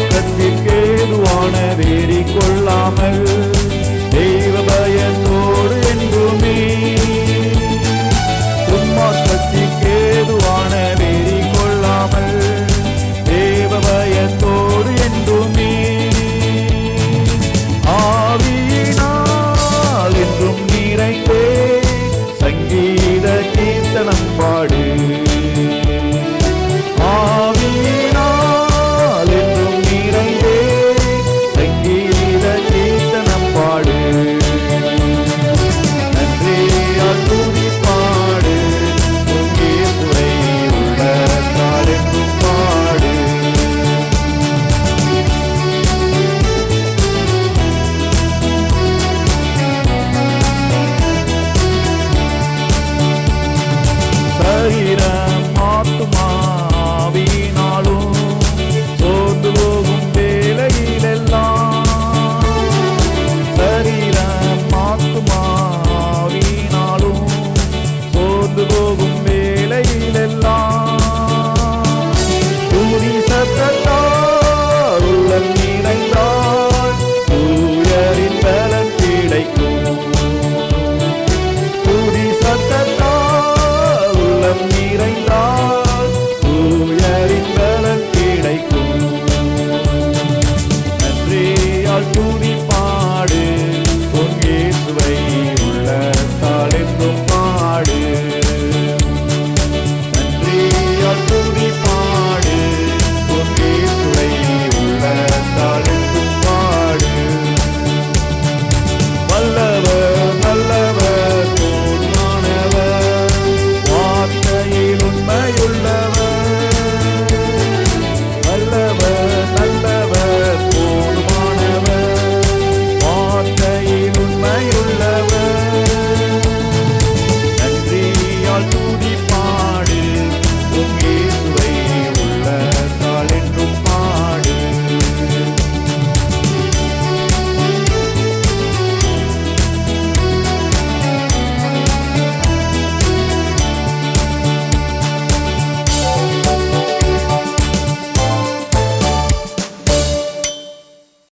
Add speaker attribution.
Speaker 1: பக்கத்தில் கேதுவான வேறி கொள்ளாமல்